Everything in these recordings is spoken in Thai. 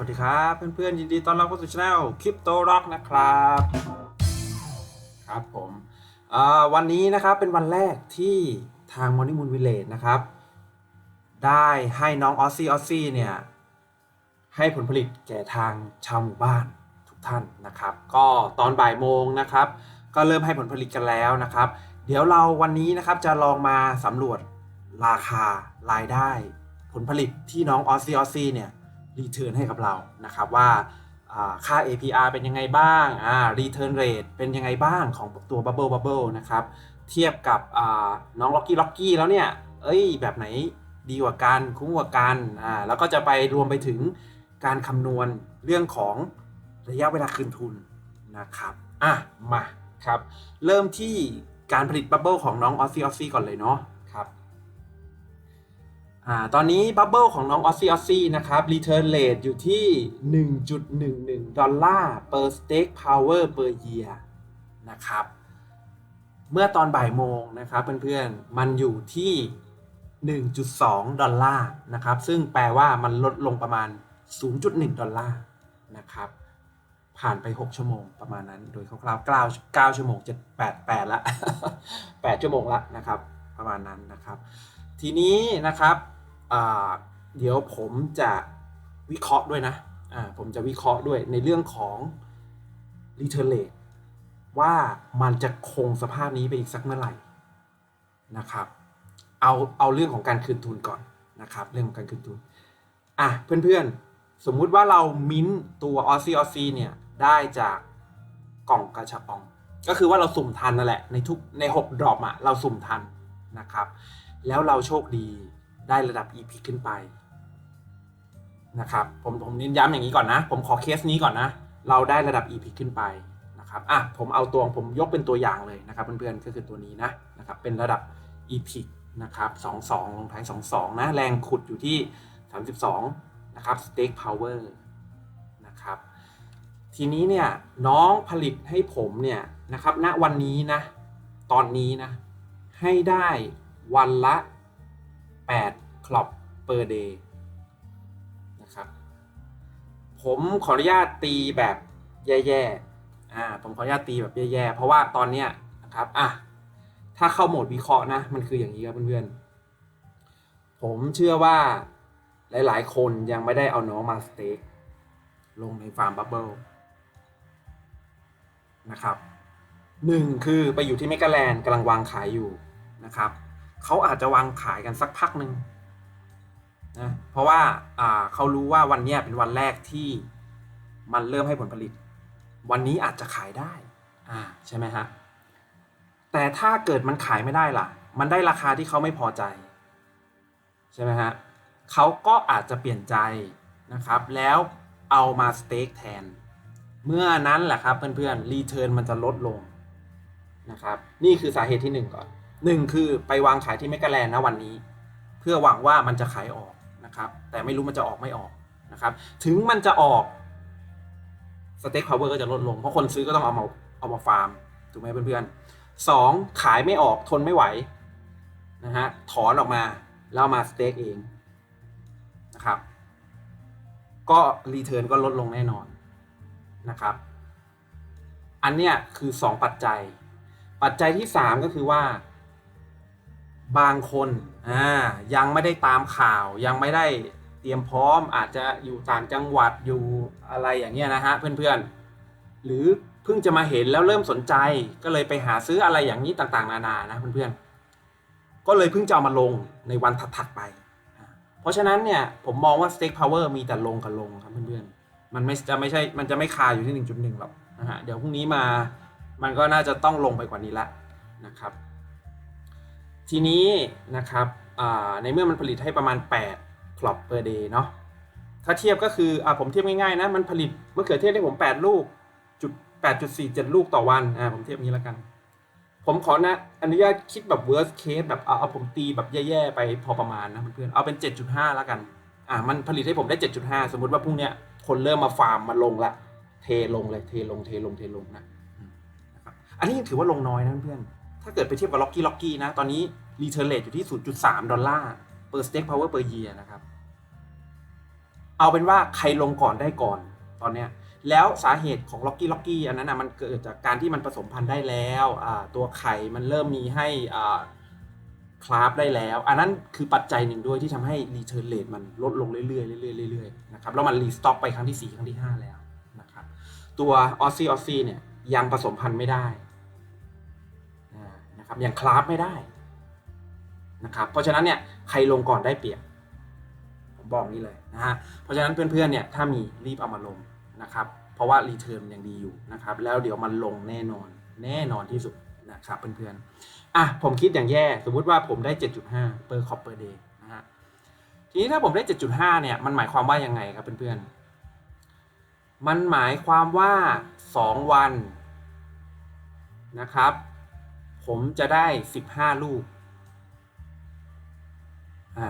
วัสดีครับ เพื่อนๆยินดีต้อนรับเข้าสู่ช anel Crypto Rock นะครับ ครับผมวันนี้นะครับเป็นวันแรกที่ทาง Morning Moon Village นะครับ ได้ให้น้องออซซี่ออซซี่เนี่ย ให้ผลผลิตแก่ทางชาวหมู่บ้านทุกท่านนะครับ ก็ตอนบ่ายโมงนะครับ ก็เริ่มให้ผลผลิตกันแล้วนะครับ เดี๋ยวเราวันนี้นะครับจะลองมาสำรวจราคารายได้ ผลผลิตที่น้องออซซี่ออซซี่เนี่ย รีเทิร์นให้กับเรานะครับว่าอ่าค่า APR เป็นยังไงบ้างอ่า return rate เป็นยังไงบ้างของตัว Bubble Bubble นะครับ เทียบกับอ่าน้อง Locky Locky แล้วเนี่ย เอ้ย แบบไหนดีกว่ากัน คุ้มกว่ากันอ่าแล้วก็จะไปรวมไปถึงการคำนวณเรื่องของระยะเวลาคืนทุนนะครับ อะ มาครับ เริ่มที่การผลิตบับเบิลของน้องออซซี่ออซซี่ก่อนเลยเนาะ อ่าตอนนี้บับเบิลของน้องออซซี่ออซซี่นะครับ return rate อยู่ที่ 1.11 ดอลลาร์ per stake power per year นะครับ เมื่อตอนบ่ายโมงนะครับเพื่อนๆ มันอยู่ที่ 1.2 ดอลลาร์นะครับ ซึ่งแปลว่ามันลดลงประมาณ 0.1 ดอลลาร์นะครับ ผ่านไป 6 ชั่วโมงประมาณนั้น โดยคร่าวๆ9 9ชั่วโมงจะ8 8ละ8 ชั่วโมงละนะครับ ประมาณนั้นนะครับ ทีนี้นะครับ เดี๋ยวผมจะวิเคราะห์ด้วยนะผมจะวิเคราะห์ด้วยในเรื่องของ return rate ว่ามันจะคงสภาพนี้ไปอีกสักเมื่อไหร่นะครับ เอาเอาเรื่องของการคืนทุนก่อนนะครับ เรื่องของการคืนทุนอะเพื่อนๆ สมมุติว่าเรามิ้นตัวออซีออซีเนี่ยได้จากกล่องกระชับอง ก็คือว่าเราสุ่มทันนั่นแหละในทุกใน 6 ดรอปอะเราสุ่มทันนะครับ แล้วเราโชคดี ได้ระดับ EP ขึ้นไปนะครับผมผมเน้นย้ำอย่างนี้ก่อนนะ ผมขอเคสนี้ก่อนนะ เราได้ระดับ EP ขึ้นไปนะครับอะผมเอาตัวผมยกเป็นตัวอย่างเลยนะครับเพื่อนๆก็คือตัวนี้นะนะครับเป็นระดับ EP นะครับ22 ลงท้าย 22 นะ แรงขุดอยู่ที่ 32 นะครับ Stake Power นะครับ ทีนี้เนี่ยน้องผลิตให้ผมเนี่ยนะครับณวันนี้นะ ตอนนี้นะ ให้ได้วันละ 8 คลอป per day นะครับ ผมขออนุญาตตีแบบแย่ๆอ่าผมขออนุญาตตีแบบแย่ๆ เพราะว่าตอนเนี้ยนะครับอะถ้าเข้าโหมดวิเคราะห์นะ มันคืออย่างนี้ครับเพื่อนๆ ผมเชื่อว่าหลายๆ คนยังไม่ได้เอาน้องมาสเต็กลงในฟาร์มบับเบิลนะครับหนึ่งคือไปอยู่ที่เมกาแลนด์กำลังวางขายอยู่นะครับ เขาอาจจะวางขายกันสักพักหนึ่ง นะเพราะว่าอ่าเขารู้ว่าวันนี้เป็นวันแรกที่มันเริ่มให้ผลผลิต วันนี้อาจจะขายได้อ่าใช่ไหมฮะแต่ถ้าเกิดมันขายไม่ได้ล่ะ มันได้ราคาที่เขาไม่พอใจ ใช่ไหมฮะเขาก็อาจจะเปลี่ยนใจนะครับ แล้วเอามาสเต็กแทน เมื่อนั้นแหละครับเพื่อนๆรีเทิร์นมันจะลดลงนะครับ นี่คือสาเหตุที่ 1 ก่อน 1 คือไปวางขายที่เมกาแลนด์นะวันนี้ เพื่อหวังว่ามันจะขายออก นะครับแต่ไม่รู้มันจะออกไม่ออกนะครับถึงมันจะออกสเต็กพาวเวอร์ก็จะลดลง เพราะคนซื้อก็ต้องเอามาเอามาฟาร์มถูกไหมเพื่อนๆสองขายไม่ออกทนไม่ไหวนะฮะถอนออกมาแล้วมาสเต็กเองนะครับก็รีเทิร์นก็ลดลงแน่นอนนะครับอันเนี้ยคือ 2 ปัจจัย ปัจจัยที่ 3 ก็คือว่า บางคนอ่ายังไม่ได้ตามข่าวยังไม่ได้เตรียมพร้อมอาจจะอยู่ต่างจังหวัดอยู่อะไรอย่างเงี้ยนะฮะเพื่อนๆ หรือเพิ่งจะมาเห็นแล้วเริ่มสนใจก็เลยไปหาซื้ออะไรอย่างนี้ต่างๆ นานานะเพื่อนๆ ก็เลยเพิ่งจะเอามาลงในวันถัดๆไป เพราะฉะนั้นเนี่ยผมมองว่า stake power มีแต่ลงกับลงครับเพื่อนๆ มันไม่จะไม่ใช่มันจะไม่คาอยู่ที่ 1.1หรอกนะฮะเดี๋ยวพรุ่งนี้มามันก็น่าจะต้องลงไปกว่านี้ละนะครับ ทีนี้นะครับในเมื่อมันผลิตให้ประมาณ 8 คลอป per day เนาะถ้าเทียบก็คืออผมเทียบง่ายๆนะ มันผลิตมะเขือเทศให้ผม 8 ลูกจุด8.47 ลูกต่อวันอ่าผมเทียบนี้แล้วกัน ผมขอนะอนุญาตคิดแบบ worst case แบบเอาเอาผมตีแบบแย่ๆไปพอประมาณนะเพื่อนๆเอาเป็น 7.5 แล้วกันอ่ามันผลิตให้ผมได้ 7.5 สมมติว่าพรุ่งเนี้ยคนเริ่มมาฟาร์มมาลงละเทลงเลยเทลงเทลงเทลงนะนะครับอันนี้ยังถือว่าลงน้อยนะเพื่อน ถ้าเกิดไปเทียบกับล็อกกี้ล็อกกี้นะ ตอนนี้ return rate อยู่ที่ 0.3 ดอลลาร์ per stake power per year นะครับ เอาเป็นว่าใครลงก่อนได้ก่อนตอนเนี้ยแล้วสาเหตุของล็อกกี้ล็อกกี้อันนั้นนะมันเกิดจากการที่มันผสมพันธุ์ได้แล้วตัวไข่มันเริ่มมีให้คลาฟได้แล้ว อันนั้นคือปัจจัยหนึ่งด้วยที่ทำให้รีเทิร์นเรทมันลดลงเรื่อยๆเรื่อยๆเรื่อยๆนะครับแล้วมันรีสต็อกไปครั้งที่ 4 ครั้งที่ 5 แล้วนะครับตัวออซซี่ออซซี่เนี่ยยังผสมพันธุ์ไม่ได้ นะครับยังคลาฟไม่ได้นะครับเพราะฉะนั้นเนี่ยใครลงก่อนได้เปรียบผมบอกนี้เลยนะฮะเพราะฉะนั้นเพื่อนๆเนี่ยถ้ามีรีบเอามาลงนะครับเพราะว่ารีเทิร์นยังดีอยู่นะครับแล้วเดี๋ยวมันลงแน่นอนแน่นอนที่สุดนะครับเพื่อนๆอะผมคิดอย่างแย่สมมุติว่าผมได้ 7.5 per cop per day นะฮะทีนี้ถ้าผมได้ 7.5 เนี่ยมันหมายความว่ายังไงครับเพื่อนๆมันหมายความว่า 2 วันนะครับ ผมจะได้ 15 ลูกอ่า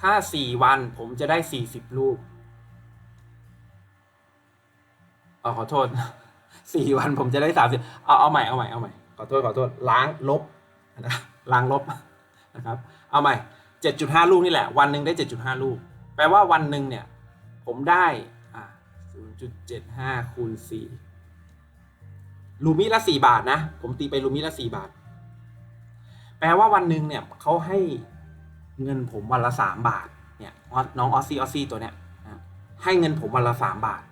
ถ้า 4 วันผมจะได้ 40 ลูกเออขอโทษ 4 วันผมจะได้ 30 เอาเอาใหม่เอาใหม่เอาใหม่ขอโทษขอโทษล้างลบนะล้างลบนะครับ เอาใหม่ 7.5 ลูกนี่แหละ วันหนึ่งได้ 7.5 ลูก แปลว่าวันหนึ่งเนี่ย ผมได้0.75คูณ4ลูมิละ 4 บาทนะ ผมตีไปลูมิละ 4 บาท แปลว่าวันหนึ่งเนี่ยเขาให้เงินผมวันละ3บาท เนี่ยน้องออซซี่ออซซี่ตัวเนี้ยให้เงินผมวันละ3บาท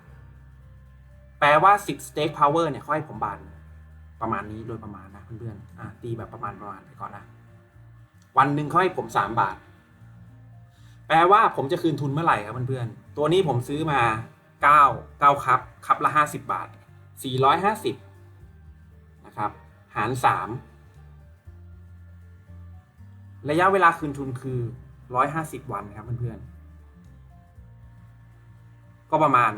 แปลว่า10 stake power เนี่ยเขาให้ผมบาทประมาณนี้โดยประมาณนะเพื่อนๆอะตีแบบประมาณประมาณไปก่อนนะ วันหนึ่งเขาให้ผม3บาท แปลว่าผมจะคืนทุนเมื่อไหร่ครับเพื่อนๆตัวนี้ผมซื้อมา9 9ครับ ครับละ50บบาท450นะครับ หาร3 ระยะเวลาคืนทุนคือ 150 วันครับเพื่อนๆ ก็ประมาณ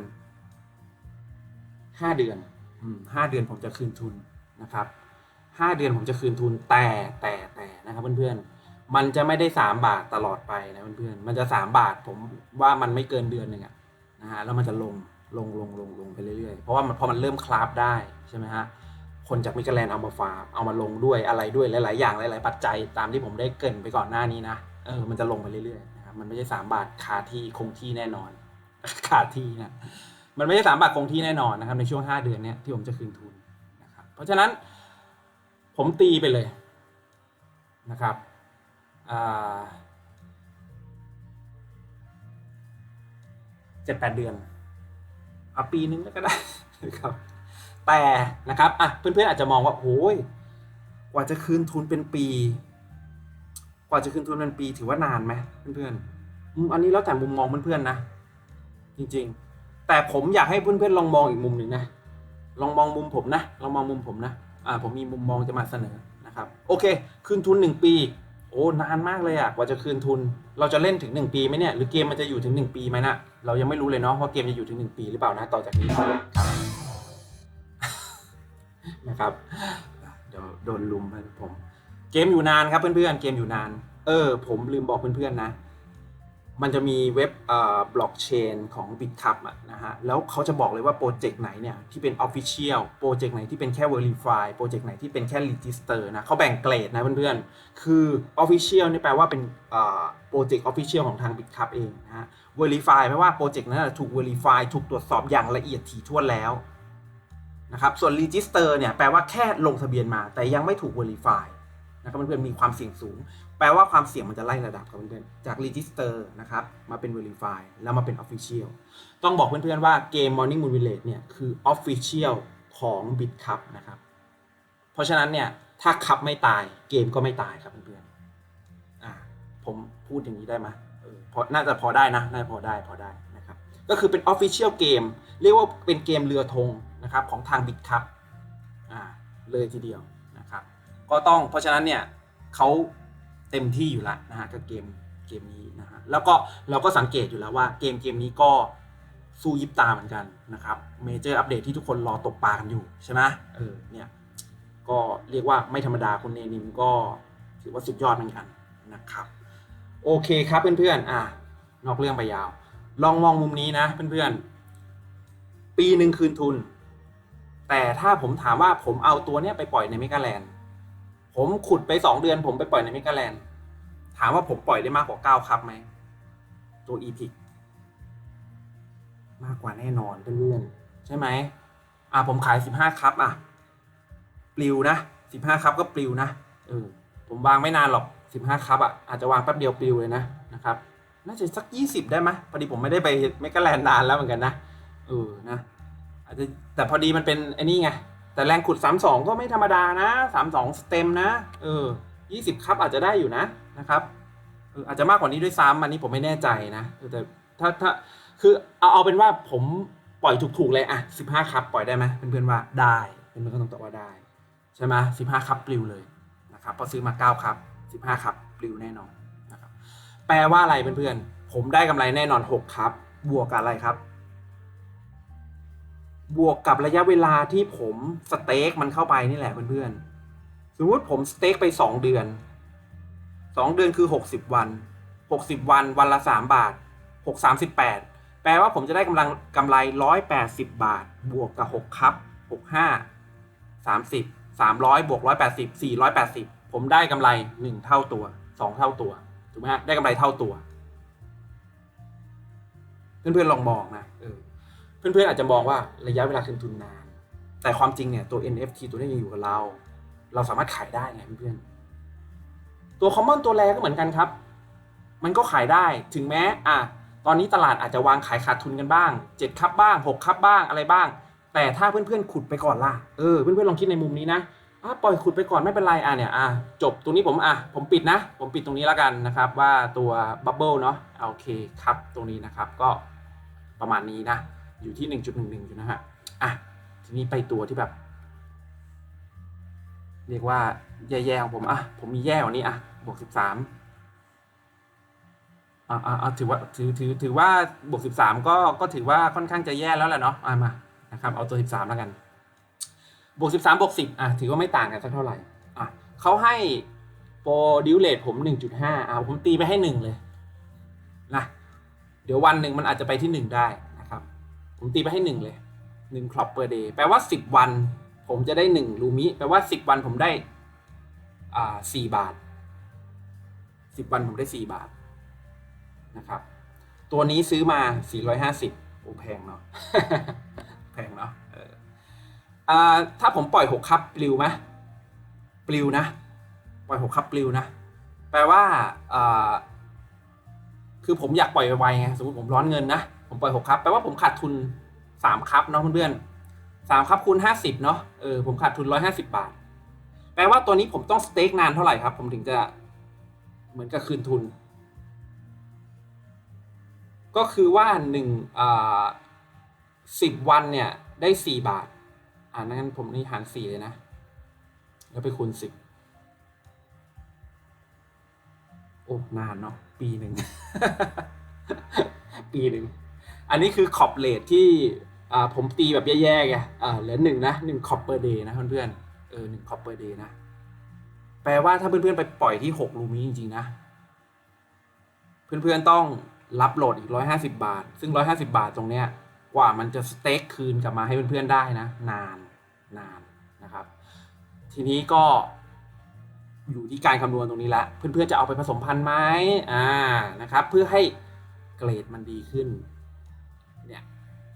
5 เดือนอืม5เดือนผมจะคืนทุนนะครับ 5 เดือนผมจะคืนทุนแต่แต่แต่นะครับเพื่อนๆ มันจะไม่ได้ 3 บาทตลอดไปนะเพื่อนๆ มันจะ 3 บาทผมว่ามันไม่เกินเดือนหนึ่งอะนะฮะแล้วมันจะลงลงลงลงลงไปเรื่อยๆ เพราะว่ามันพอมันเริ่มคลาฟได้ใช่ไหมฮะ คนจากมิกแลนเอามาฟาร์มเอามาลงด้วยอะไรด้วยหลาย ๆ อย่างหลาย ๆ ปัจจัยตามที่ผมได้เกินไปก่อนหน้านี้นะเออมันจะลงไปเรื่อยๆนะครับมันไม่ใช่3บาทคาที่คงที่แน่นอนคาที่นะมันไม่ใช่3บาทคงที่แน่นอนนะครับในช่วง 5 เดือนเนี้ยที่ผมจะคืนทุนนะครับเพราะฉะนั้นผมตีไปเลยนะครับเจ็ดแปดเดือนเอาปีนึงก็ได้ครับ แต่นะครับอะเพื่อนๆอาจจะมองว่าโอ้ยกว่าจะคืนทุนเป็นปี กว่าจะคืนทุนเป็นปีถือว่านานไหมเพื่อนๆอันนี้แล้วแต่มุมมองเพื่อนๆนะ จริงๆ แต่ผมอยากให้เพื่อนๆลองมองอีกมุมหนึ่งนะลองมองมุมผมนะลองมองมุมผมนะอ่าผมมีมุมมองจะมาเสนอนะครับ โอเค คืนทุนหนึ่งปี โอ้นานมากเลยอะกว่าจะคืนทุน เราจะเล่นถึงหนึ่งปีไหมเนี่ยหรือเกมมันจะอยู่ถึงหนึ่งปีไหมนะเรายังไม่รู้เลยเนาะว่าเกมจะอยู่ถึงหนึ่งปีหรือเปล่านะต่อจากนี้ครับ นะครับ เดี๋ยวโดนลุมไปผม เกมอยู่นานครับเพื่อนๆ เกมอยู่นาน เออ ผมลืมบอกเพื่อนๆนะ มันจะมีเว็บเอ่อบล็อกเชนของ BitCup อะนะฮะ แล้วเขาจะบอกเลยว่าโปรเจกต์ไหนเนี่ยที่เป็น Official โปรเจกต์ไหนที่เป็นแค่ Verify โปรเจกต์ไหนที่เป็นแค่ Register นะเขาแบ่งเกรดนะเพื่อนๆ คือ Official นี่แปลว่าเป็นโปรเจกต์ Official ของทาง BitCup เองนะฮะ Verify แปลว่าโปรเจกต์นั้นถูก Verify ถูกตรวจสอบอย่างละเอียดถี่ถ้วนแล้ว นะครับส่วน Register เนี่ยแปลว่าแค่ลงทะเบียนมาแต่ยังไม่ถูก Verify นะครับเพื่อนๆมีความเสี่ยงสูง แปลว่าความเสี่ยงมันจะไล่ระดับครับเพื่อนๆจาก Register นะครับมาเป็น Verify แล้วมาเป็น Official ต้องบอกเพื่อนๆว่าเกม Morning Moon Village เนี่ยคือ Official ของ BitCup นะครับเพราะฉะนั้นเนี่ยถ้าคับไม่ตายเกมก็ไม่ตายครับเพื่อนๆอ่าผมพูดอย่างนี้ได้ไหมเออพอน่าจะพอได้นะน่าจะพอได้พอได้นะครับก็คือเป็น Official เกมเรียกว่าเป็นเกมเรือธง นะครับของทาง BitCup อ่าเลยทีเดียวนะครับก็ต้องเพราะฉะนั้นเนี่ยเขาเต็มที่อยู่ล้วนะฮะกับเกมเกมนี้นะฮะแล้วก็เราก็สังเกตอยู่แล้วว่าเกมเกมนี้ก็สู้ยิบตาเหมือนกันนะครับเมเจอร์อัปเดตที่ทุกคนรอตกปลากันอยู่ใช่ไหมเออเนี่ยก็เรียกว่าไม่ธรรมดาคุณเนนิมก็ถือว่าสุดยอดเหมือนกันนะครับโอเคครับเพื่อนๆอะนอกเรื่องไปยาว ลองมองมุมนี้นะเพื่อนๆปีหนึ่งคืนทุน แต่ถ้าผมถามว่าผมเอาตัวเนี้ยไปปล่อยในเมกาแลนด์ผมขุดไปสองเดือน ผมไปปล่อยในเมกาแลนด์ถามว่าผมปล่อยได้มากกว่าเก้าครับไหมตัว e p i c มากกว่าแน่นอนเพื่อนๆใช่ไหมอะผมขายสิบห้าคัพอะปลิวนะสิบห้าคัพก็ปลิวนะเออผมวางไม่นานหรอกสิบห้าคัพอะอาจจะวางแป๊บเดียวปลิวเลยนะนะครับน่าจะสักยี่สิบได้ไหมพอดีผมไม่ได้ไปเมกาแลนด์นานแล้วเหมือนกันนะเออนะ อาจจะแต่พอดีมันเป็นไอ้นี่ไง แต่แรงขุดสามสองก็ไม่ธรรมดานะสามสองสเต็มนะ เออยี่สิบคัพอาจจะได้อยู่นะนะครับอาจจะมากกว่านี้ด้วยซ้ำอันนี้ผมไม่แน่ใจนะแต่ถ้าถ้าคือเอาเอาเป็นว่าผมปล่อยถูกๆเลยอะสิบห้าคัพปล่อยได้ไหมเพื่อนๆว่าได้เพื่อนๆก็ต้องตอบว่าได้ ใช่ไหมสิบห้าคัพปลิวเลยนะครับพอซื้อมาเก้าคัพสิบห้าคัพปลิวแน่นอนนะครับแปลว่าอะไรเพื่อนๆผมได้กำไรแน่นอนหกครับ บวกกับอะไรครับ บวกกับระยะเวลาที่ผมสเต็กมันเข้าไปนี่แหละเพื่อนๆ สมมติผมสเต็กไปสองเดือนสองเดือนคือหกสิบวันหกสิบวันวันละสามบาทหกสามสิบแปดแปลว่าผมจะได้กำลังกำไรร้อยแปดสิบบาท บวกกับหกครับหกห้าสามสิบสามร้อยบวกร้อยแปดสิบสี่ร้อยแปดสิบผมได้กำไรหนึ่งเท่าตัวสองเท่าตัว ถูกไหมฮะ ได้กำไรเท่าตัว เพื่อนๆลองมองนะเออ เพื่อนๆอาจจะมองว่าระยะเวลาคืนทุนนาน แต่ความจริงเนี่ยตัว NFT ตัวนี้ยังอยู่กับเรา เราสามารถขายได้ไงเพื่อนๆตัว Common ตัวแรก็เหมือนกันครับ มันก็ขายได้ถึงแม้อะตอนนี้ตลาดอาจจะวางขายขาดทุนกันบ้าง 7คับบ้าง 6คับบ้างอะไรบ้าง แต่ถ้าเพื่อนๆขุดไปก่อนล่ะเออเพื่อนๆลองคิดในมุมนี้นะอะปล่อยขุดไปก่อนไม่เป็นไรอะเนี่ยอะจบตรงนี้ผมอะผมปิดนะ ผมปิดตรงนี้แล้วกันนะครับ ว่าตัวบับเบิลเนาะโอเคครับตรงนี้นะครับก็ประมาณนี้นะ อยู่ที่ 1.11อยู่นะฮะอะทีนี้ไปตัวที่แบบ เรียกว่าแย่ๆของผมอะผมมีแย่กว่านี้อะบวก 13อ่าอ่าอ่าถือว่าถือถือถือว่าบวก 13 ก็ก็ถือว่าค่อนข้างจะแย่แล้วแหละเนาะอะมานะครับเอาตัว 13 แล้วกัน บวก 13บวก10อะถือว่าไม่ต่างกันสักเท่าไหร่อะเขาให้โปรดิวเลตผม 1.5อะผมตีไปให้ 1 เลยนะเดี๋ยววันหนึ่งมันอาจจะไปที่ 1 ได้นะครับ ผมตีไปให้1เลย1ครอปเปอร์เดย์แปลว่า10วัน ผมจะได้1ลูมิแปลว่า10วันผมได้อ่า4บาท10วันผมได้4บาทนะครับ ตัวนี้ซื้อมา450โอ้แพงเนาะแพงเนาะเอออ่าถ้าผมปล่อย6คับปลิวไหมปลิวนะ ปล่อย6คับปลิวนะ แปลว่าอ่าคือผมอยากปล่อยไวๆไงสมมติผมร้อนเงินนะ ผมปล่อย6คับแปลว่าผมขาดทุน3คับเนาะเพื่อนๆ3คับคูณ50เนาะเออผมขาดทุน150บาท แปลว่าตัวนี้ผมต้องสเต็กนานเท่าไหร่ครับ ผมถึงจะเหมือนกับคืนทุน ก็คือว่าหนึ่งอ่าสิบวันเนี่ยได้สี่บาท อ่านั้นผมนี่หารสี่เลยนะ แล้วไปคูณสิบโอ้นานเนาะปีหนึ่ง ปีหนึ่ง อันนี้คือขอบเลทที่ผมตีแบบแย่ๆไงเหลือหนึ่งนะหนึ่งคอปเปอร์เดย์นะเพื่อนๆเออหนึ่งคอปเปอร์เดย์นะ แปลว่าถ้าเพื่อนๆไปปล่อยที่หกลูมิจริงๆนะ เพื่อนๆต้องรับโหลดอีกร้อยห้าสิบาท ซึ่งร้อยห้าสิบาทตรงเนี้ยกว่ามันจะสเต็กคืนกลับมาให้เพื่อนๆได้นะ นานนานนะครับ ทีนี้ก็อยู่ที่การคำนวณตรงนี้ละเพื่อนๆจะเอาไปผสมพันธุ์ไหมอ่านะครับ เพื่อให้เกรดมันดีขึ้น เนี่ย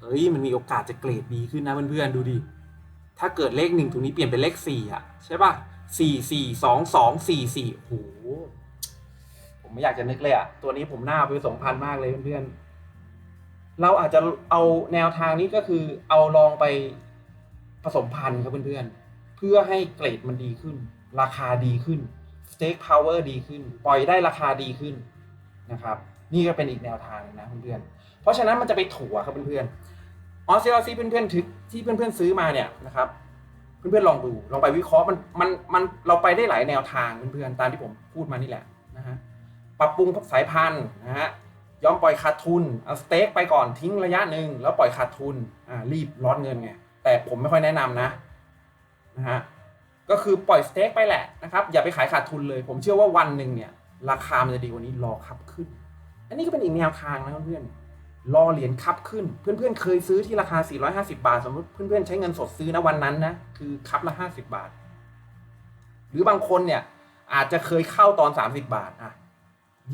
เอ้ยมันมีโอกาสจะเกรดดีขึ้นนะเพื่อนๆดูดิ ถ้าเกิดเลขหนึ่งตรงนี้เปลี่ยนเป็นเลขสี่อะใช่ป่ะสี่สี่สองสองสี่สี่โอ้โหผมไม่อยากจะนึกเลยอะตัวนี้ผมหน้าไปผสมพันมากเลยเพื่อนๆ เราอาจจะเอาแนวทางนี้ก็คือเอาลองไปผสมพันธุ์ครับเพื่อนๆ เพื่อให้เกรดมันดีขึ้น ราคาดีขึ้น stake power ดีขึ้น ปล่อยได้ราคาดีขึ้นนะครับ นี่ก็เป็นอีกแนวทางหนึ่งนะเพื่อนๆ เพราะฉะนั้นมันจะไปถั่วครับเพื่อนๆออสเซลซีเพื่อนๆทึกที่เพื่อนๆซื้อมาเนี่ยนะครับเพื่อนๆลองดูลองไปวิเคราะห์มันมันมันเราไปได้หลายแนวทางเพื่อนๆตามที่ผมพูดมานี่แหละนะฮะปรับปรุงสายพันธุ์นะฮะยอมปล่อยขาดทุนเอาสเต็กไปก่อนทิ้งระยะหนึ่งแล้วปล่อยขาดทุนอ่ารีบร้อนเงินไงแต่ผมไม่ค่อยแนะนำนะนะฮะก็คือปล่อยสเต็กไปแหละนะครับอย่าไปขายขาดทุนเลย ผมเชื่อว่าวันหนึ่งเนี่ยราคามันจะดีกว่านี้รอคับขึ้น อันนี้ก็เป็นอีกแนวทางนะเพื่อนๆ รอเหรียญคับขึ้น เพื่อนๆเคยซื้อที่ราคา 450 บาท สมมติเพื่อนๆใช้เงินสดซื้อนะวันนั้นนะคือคับละ 50 บาท หรือบางคนเนี่ยอาจจะเคยเข้าตอน 30 บาทอะ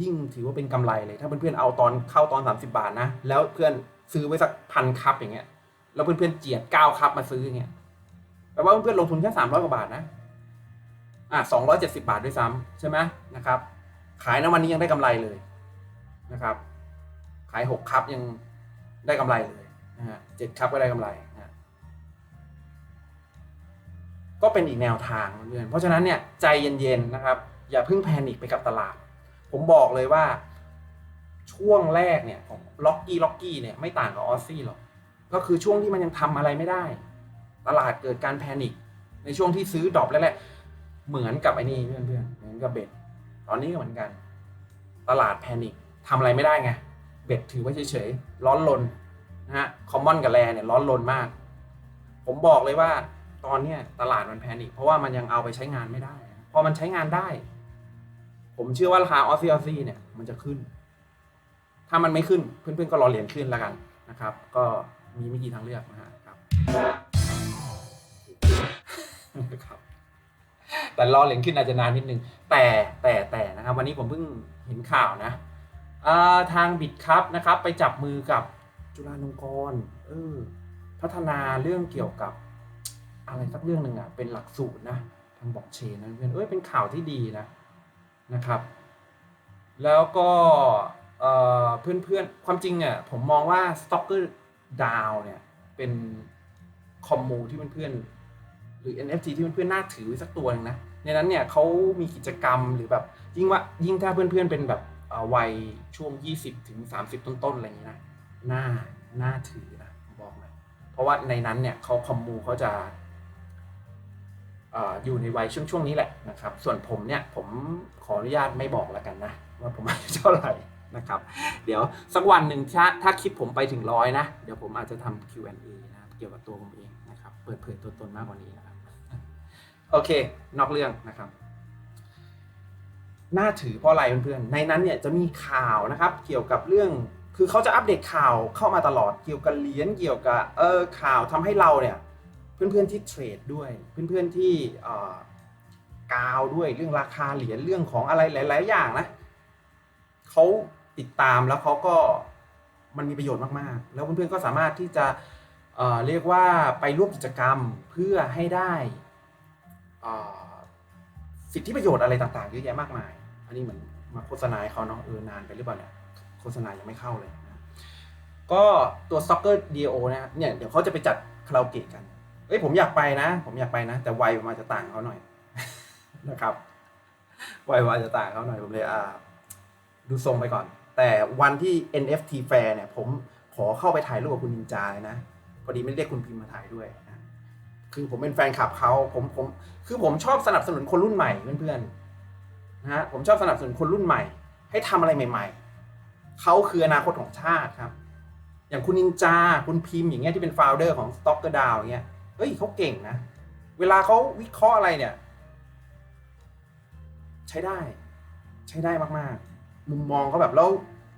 ยิ่งถือว่าเป็นกำไรเลย ถ้าเพื่อนๆเอาตอนเข้าตอน 30 บาทนะแล้วเพื่อนซื้อไว้สักพันคัพอย่างเงี้ยแล้วเพื่อนๆเจียดเก้าคัพมาซื้ออย่างเงี้ยแปลว่าเพื่อนๆลงทุนแค่สามร้อยกว่าบาทนะอะสองร้อยเจ็ดสิบาทด้วยซ้ำใช่ไหมนะครับ ขายนะวันนี้ยังได้กำไรเลยนะครับ ขายหกคัพยังได้กำไรเลยนะฮะเจ็ดคัพก็ได้กำไรนะฮะก็เป็นอีกแนวทางเพื่อนเพราะฉะนั้นเนี่ยใจเย็นๆนะครับ อย่าเพิ่งแพนิคไปกับตลาด ผมบอกเลยว่าช่วงแรกเนี่ยของล็อกกี้ล็อกกี้เนี่ยไม่ต่างกับออสซี่หรอกก็คือช่วงที่มันยังทำอะไรไม่ได้ ตลาดเกิดการแพนิคในช่วงที่ซื้อดรอปแรกๆเหมือนกับไอ้นี่เพื่อนๆเหมือนกับเบ็ดตอนนี้ก็เหมือนกัน ตลาดแพนิคทำอะไรไม่ได้ไง บ็ดถือไว้เฉยๆ ร้อนลนนะฮะคอมมอนกับแรเนี่ยร้อนลนมาก ผมบอกเลยว่าตอนเนี้ยตลาดมันแพนิคเพราะว่ามันยังเอาไปใช้งานไม่ได้ พอมันใช้งานได้ ผมเชื่อว่าราคาออซี่ออซี่เนี่ยมันจะขึ้น ถ้ามันไม่ขึ้นเพื่อนๆก็รอเหรียญขึ้นแล้วกันนะครับ ก็มีไม่กี่ทางเลือกนะฮะครับครับแต่รอเหรียญขึ้นอาจจะนานนิดนึงแต่แต่แต่นะครับ วันนี้ผมเพิ่งเห็นข่าวนะ อ่าทางบิดครับนะครับ ไปจับมือกับจุฬาลงกรณ์เออพัฒนาเรื่องเกี่ยวกับอะไรสักเรื่องหนึ่งอะเป็นหลักสูตรนะทางบอกเชนนะเพื่อนเอ้ยเป็นข่าวที่ดีนะนะครับ แล้วก็เอ่อนเพื่อนความจริงอะผมมองว่า Stalker DAO เนี่ยเป็นคอมมูที่เพื่อนๆหรือ NFT ที่เพื่อนๆน่าถือสักตัวหนึงนะในนั้นเนี่ยเขามีกิจกรรมหรือแบบยิ่งว่ายิ่งถ้าเพื่อนๆเป็นแบบ วัยช่วง 20ถึง30 ต้นๆอะไรอย่างนี้นะน่าน่าถือนะผมบอกเลยเพราะว่าในนั้นเนี่ยเขาคอมมูเขาจะอยู่ในวัยช่วงช่วงนี้แหละนะครับ ส่วนผมเนี่ยผมขออนุญาตไม่บอกแล้วกันนะว่าผมอายุเท่าไหร่นะครับ เดี๋ยวสักวันหนึ่งถ้าถ้าคลิปผมไปถึงร้อยนะ เดี๋ยวผมอาจจะทำ Q&A นะเกี่ยวกับตัวผมเองนะครับ เปิดเผยตัวตนมากกว่านี้นะครับ โอเค นอกเรื่องนะครับ น่าถือเพราะอะไรเพื่อนๆในนั้นเนี่ยจะมีข่าวนะครับเกี่ยวกับเรื่องคือเขาจะอัปเดตข่าวเข้ามาตลอดเกี่ยวกับเหรียญเกี่ยวกับเออข่าวทำให้เราเนี่ยเพื่อนๆที่เทรดด้วยเพื่อนๆที่เอ่อกาวด้วยเรื่องราคาเหรียญเรื่องของอะไรหลาย ๆ อย่างนะเขาติดตามแล้วเขาก็มันมีประโยชน์มากๆ แล้วเพื่อนๆก็สามารถที่จะเเรียกว่าไปร่วมกิจกรรมเพื่อให้ได้สิทธิประโยชน์อะไรต่างๆเยอะแยะมากมาย อันนี้เหมือนมาโฆษณาเขาเนาะเออนานไปหรือเปล่าเนี่ยโฆษณายังไม่เข้าเลยนะก็ตัว Soccer DO นะเนี่ยเดี๋ยวเขาจะไปจัดคาราโอเกะกันเอ้ยผมอยากไปนะ ผมอยากไปนะ แต่วัยผมอาจจะต่างเขาหน่อยนะครับวัยผมอาจจะต่างเขาหน่อยผมเลยอ่าดูทรงไปก่อน แต่วันที่ NFT Fair เนี่ย ผมขอเข้าไปถ่ายรูปกับคุณนินจาเลยนะพอดีไม่ได้เรียกคุณพิมพ์มาถ่ายด้วยนะคือผมเป็นแฟนคลับเขาผมผมคือผมชอบสนับสนุนคนรุ่นใหม่เพื่อนๆ นะฮะผมชอบสนับสนุนคนรุ่นใหม่ ให้ทำอะไรใหม่ๆ เขาคืออนาคตของชาติครับ อย่างคุณนินจา คุณพิมพ์อย่างเงี้ยที่เป็น f o u เดอร์ของ Stalker DAO อย่างเงี้ยเฮ้ยเขาเก่งนะ เวลาเขาวิเคราะห์อะไรเนี่ย ใช้ได้ ใช้ได้มากๆ มุมมองเขาแบบแล้ว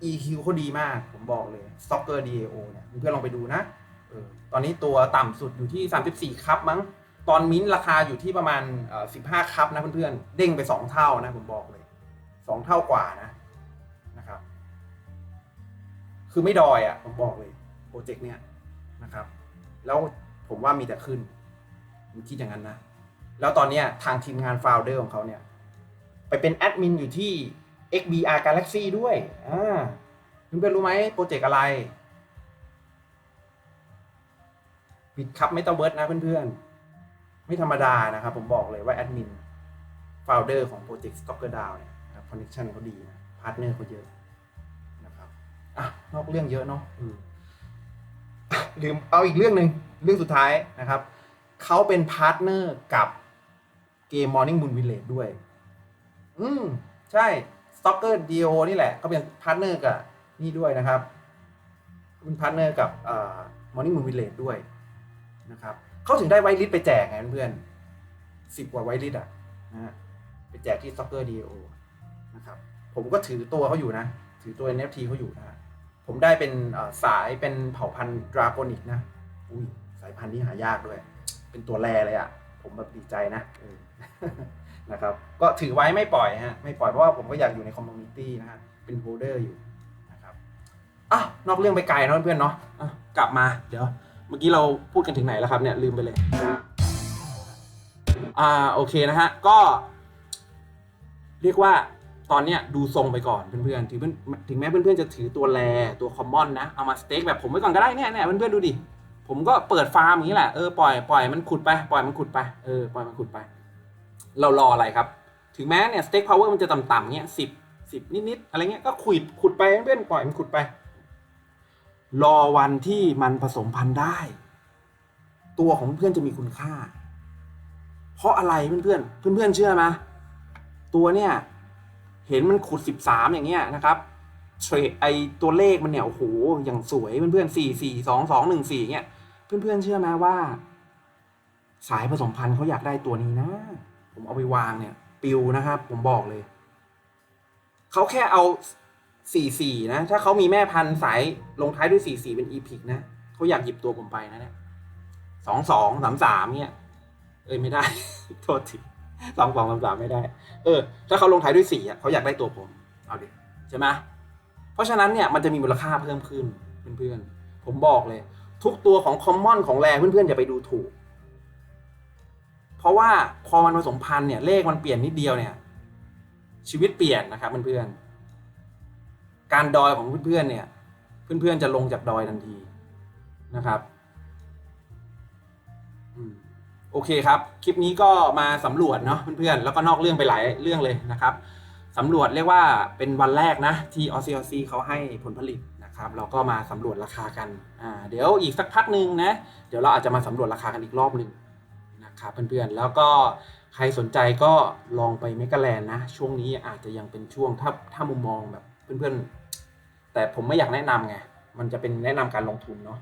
EQ เขาดีมาก ผมบอกเลย Stalker DAO เนี่ยเพื่อนลองไปดูนะออตอนนี้ตัวต่ำสุดอยู่ที่ 34 ครับมั้ง ตอนมิ้นราคาอยู่ที่ประมาณเอ่อ15ครับนะเพื่อนๆ เด้งไป2เท่านะผมบอกเลย2เท่ากว่านะนะครับ คือไม่ดอยอะ่ะผมบอกเลยโปรเจกต์เนี้ยนะครับ แล้วผมว่ามีแต่ขึ้นผมคิดอย่างนั้นนะ แล้วตอนเนี้ยทางทีมงานโฟาวเดอร์ของเขาเนี่ย ไปเป็นแอดมินอยู่ที่ XBR Galaxy ด้วยอ่าเพื่อนๆรู้ไหมโปรเจกต์อะไรบิดคับเมตาเวิร์สนะเพื่อนๆ ไม่ธรรมดานะครับ ผมบอกเลยว่าแอดมินโฟาวเดอร์ของโปรเจกต์ Stalker DAO เนี่ยนะครับคอนเนคชันเขาดีนะพาร์ทเนอร์เขาเยอะนะครับอะนอกเรื่องเยอะเนาะอืมลืมเอาอีกเรื่องหนึ่งเรื่องสุดท้ายนะครับ เขาเป็นพาร์ทเนอร์กับเกม Morning Moon Village ด้วย อืม ใช่ Stalker DO นี่แหละเขาเป็นพาร์ทเนอร์กับนี่ด้วยนะครับเป็นพาร์ทเนอร์กับเอ่อ Morning Moon Village ด้วยนะครับ เขาถึงได้ไวลิสไปแจกไงเพื่อนสิบกว่าไวลิสอะนะฮะไปแจกที่ Stalker DO นะครับ ผมก็ถือตัวเขาอยู่นะ ถือตัว NFT เขาอยู่นะฮะผมได้เป็นสายเป็นเผ่าพันธุ์ดราโกนิกนะอุ้ยสายพันธุ์ที่หายากด้วย เป็นตัวแรเลยอะ ผมแบบดีใจนะนะครับ ก็ถือไว้ไม่ปล่อยฮะ ไม่ปล่อยเพราะว่าผมก็อยากอยู่ในคอมมูนิตี้นะฮะ เป็นโฮเดอร์อยู่นะครับอะนอกเรื่องไปไกลเนอะเพื่อนเนาะะกลับมา เดี๋ยว เมื่อกี้เราพูดกันถึงไหนแล้วครับเนี่ยลืมไปเลย อ่าโอเคนะฮะ ก็ เรียกว่าตอนเนี้ยดูทรงไปก่อนเพื่อนๆถึงเพื่อนถึงแม้เพื่อนๆจะถือตัวแรตัวคอมมอนนะ เอามาสเต็กแบบผมไว้ก่อนก็ได้เนี่ยเนี่ยเพื่อนๆดูดิ ผมก็เปิดฟาร์มอย่างนี้แหละ เออปล่อยปล่อยมันขุดไปปล่อยมันขุดไปเออปล่อยมันขุดไป เรารออะไรครับ ถึงแม้เนี่ยสเต็กพาวเวอร์มันจะต่ำๆเงี้ยสิบสิบนิดๆอะไรเงี้ยก็ขุดขุดไปเพื่อนๆปล่อยมันขุดไป รอวันที่มันผสมพันธุ์ได้ ตัวของเพื่อนจะมีคุณค่า เพราะอะไรเพื่อนๆเพื่อนๆเชื่อไหมตัวเนี่ยเห็นมันขุดสิบสามอย่างเงี้ยนะครับเทรดไอตัวเลขมันเนี่ยโอ้โหอย่างสวยเพื่อนๆสี่สี่สองสองหนึ่งสี่เงี้ยเพื่อนๆเชื่อไหมว่า สายผสมพันธุ์เขาอยากได้ตัวนี้นะ ผมเอาไปวางเนี่ย ปิวนะครับ ผมบอกเลยเขาแค่เอา สี่สี่นะ ถ้าเขามีแม่พันธุ์สายลงท้ายด้วยสี่สี่เป็นอีพิกนะเขาอยากหยิบตัวผมไปนะเนี่ยสองสองสามสามเนี่ย เอ้ยไม่ได้ โทษทีสองสองสามสามไม่ได้ เออ ถ้าเขาลงท้ายด้วยสี่อะเขาอยากได้ตัวผม เอาดิใช่ไหมเพราะฉะนั้นเนี่ยมันจะมีมูลค่าเพิ่มขึ้นเพื่อนๆ ผมบอกเลย ทุกตัวของคอมมอนของแรเพื่อนๆ อย่าไปดูถูก เพราะว่าพอมันผสมพันธุ์เนี่ย เลขมันเปลี่ยนนิดเดียวเนี่ย ชีวิตเปลี่ยนนะครับเพื่อนๆ การดอยของเพื่อนๆเนี่ย เพื่อนๆจะลงจากดอยทันทีนะครับโอเคครับ คลิปนี้ก็มาสำรวจเนาะเพื่อนๆ แล้วก็นอกเรื่องไปหลายเรื่องเลยนะครับสำรวจเรียกว่าเป็นวันแรกนะที่ออ c ซีอซีเขาให้ผลผลิตนะครับ เราก็มาสำรวจราคากันอ่าเดี๋ยวอีกสักพักหนึ่งนะ เดี๋ยวเราอาจจะมาสำรวจราคากันอีกรอบหนึ่งนะครับเพื่อนๆ แล้วก็ใครสนใจก็ลองไปเมกาแลนด์นะ ช่วงนี้อาจจะยังเป็นช่วงถ้าถ้ามุมมองแบบเพื่อนๆ แต่ผมไม่อยากแนะนำไง มันจะเป็นแนะนำการลงทุนเนาะ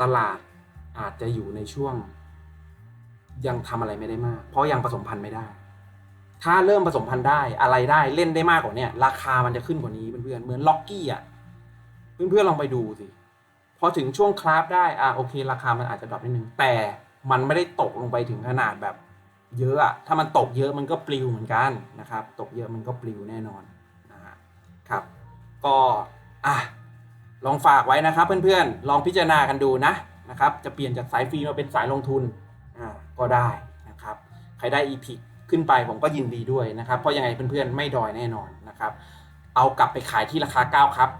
ตลาดอาจจะอยู่ในช่วง ยังทำอะไรไม่ได้มาก เพราะยังผสมพันธุ์ไม่ได้ ถ้าเริ่มผสมพันธุ์ได้อะไรได้เล่นได้มากกว่านี้ราคามันจะขึ้นกว่านี้เพื่อนๆเหมือนล็อกกี้อะเพื่อนๆลองไปดูสิพอถึงช่วงคราฟได้อะโอเค ราคามันอาจจะดรอปนิดนึง แต่มันไม่ได้ตกลงไปถึงขนาดแบบ เยอะอะถ้ามันตกเยอะมันก็ปลิวเหมือนกันนะครับ ตกเยอะมันก็ปลิวแน่นอน ก็อะลองฝากไว้นะครับเพื่อนๆ ลองพิจารณากันดูนะนะครับ จะเปลี่ยนจากสายฟรีมาเป็นสายลงทุนอ่าก็ได้นะครับ ใครได้ EP ขึ้นไปผมก็ยินดีด้วยนะครับ เพราะยังไงเพื่อนๆ ไม่ดอยแน่นอนนะครับ เอากลับไปขายที่ราคา 9 ครับ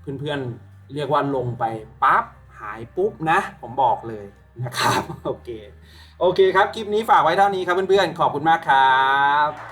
เพื่อนๆ เรียกว่าลงไปปั๊บหายปุ๊บนะ ผมบอกเลยนะครับ โอเค โอเคครับ คลิปนี้ฝากไว้เท่านี้ครับเพื่อนๆ ขอบคุณมากครับ